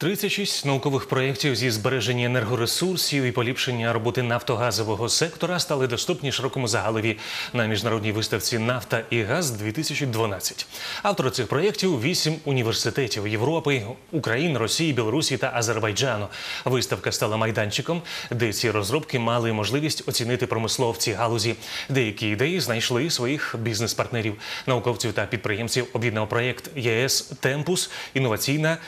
36 наукових проєктів зі збереження енергоресурсів і поліпшення роботи нафтогазового сектора стали доступні широкому загалові на міжнародній виставці Нафта і газ 2012 Автори цих проєктів вісім університетів Європи, України, Росії, Білорусі та Азербайджану. Виставка стала майданчиком, де ці розробки мали можливість оцінити промисловці галузі. Деякі ідеї знайшли своїх бізнес-партнерів, науковців та підприємців. Об'єднав проєкт ЄС Темпус інноваційна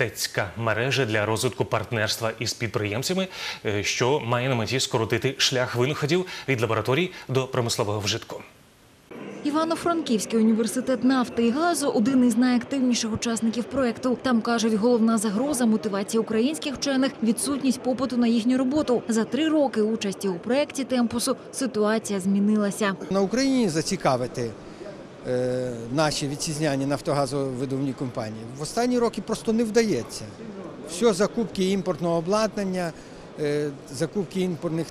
міжуніверситетська мережа для розвитку партнерства із підприємцями, е, що має на меті скоротити шлях винаходів від лабораторій до промислового вжитку. Івано-Франківський університет нафти і газу один із найактивніших учасників проекту. Там кажуть, головна загроза мотивації українських вчених відсутність попиту на їхню роботу. За три роки участі у проєкті темпусу ситуація змінилася. На Україні зацікавити наші вітчизняні нафтогазовидобувні компанії в останні роки просто не вдається. Все закупки імпортного обладнання, е, закупки імпортних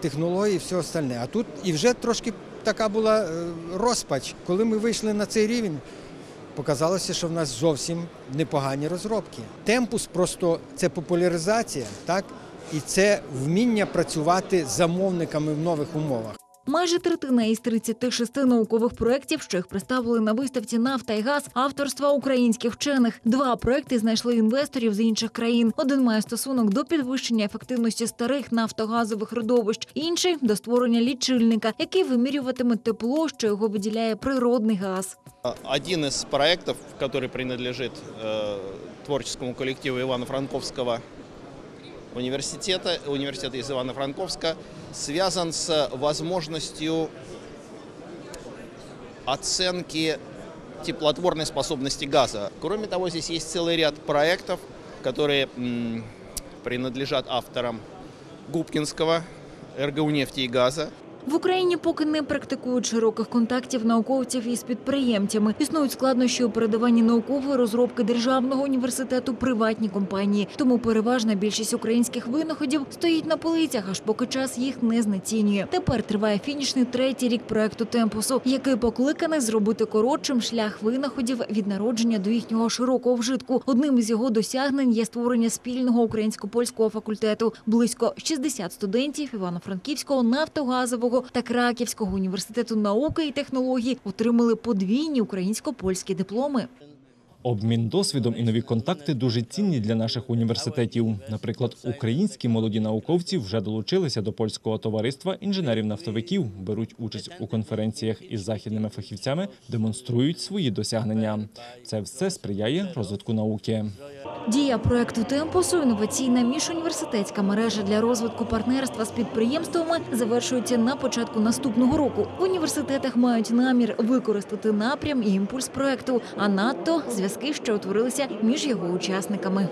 технологій, все остальне. А тут і вже трошки така була е, розпач. Коли ми вийшли на цей рівень, показалося, що в нас зовсім непогані розробки. Темпус просто це популяризація, так? І це вміння працювати замовниками в нових умовах. Майже третина із 36 наукових проєктів, що їх представили на виставці «Нафта і газ» авторства українських вчених. Два проекти знайшли інвесторів з інших країн. Один має стосунок до підвищення ефективності старих нафтогазових родовищ, інший до створення лічильника, який вимірюватиме тепло, що його виділяє природний газ. Один из проектов, который принадлежит э, творческому коллективу Ивано-Франковского университета, университета из Ивано-Франковска, связан с возможностью оценки теплотворной способности газа. Кроме того, здесь есть целый ряд проектов, которые принадлежат авторам Губкинского, РГУ нефти и газа, В Україні поки не практикують широких контактів науковців із підприємцями. Існують складнощі у передаванні наукової розробки державного університету приватні компанії. Тому переважна більшість українських винаходів стоїть на полицях, аж поки час їх не знецінює. Тепер триває фінішний третій рік проекту темпусу, який покликаний зробити коротшим шлях винаходів від народження до їхнього широкого вжитку. Одним із його досягнень є створення спільного українсько-польського факультету. Близько 60 студентів Івано-Франківського нафтогазового та Краківського університету науки і технологій отримали подвійні українсько-польські дипломи. Обмін досвідом і нові контакти дуже цінні для наших університетів. Наприклад, українські молоді науковці вже долучилися до польського товариства інженерів-нафтовиків, беруть участь у конференціях із західними фахівцями, демонструють свої досягнення. Це все сприяє розвитку науки. Дія проекту Темпосу інноваційна міжуніверситетська мережа для розвитку партнерства з підприємствами завершується на початку наступного року. В університетах мають намір використати напрям і імпульс проекту, а надто зв'язки, що утворилися між його учасниками.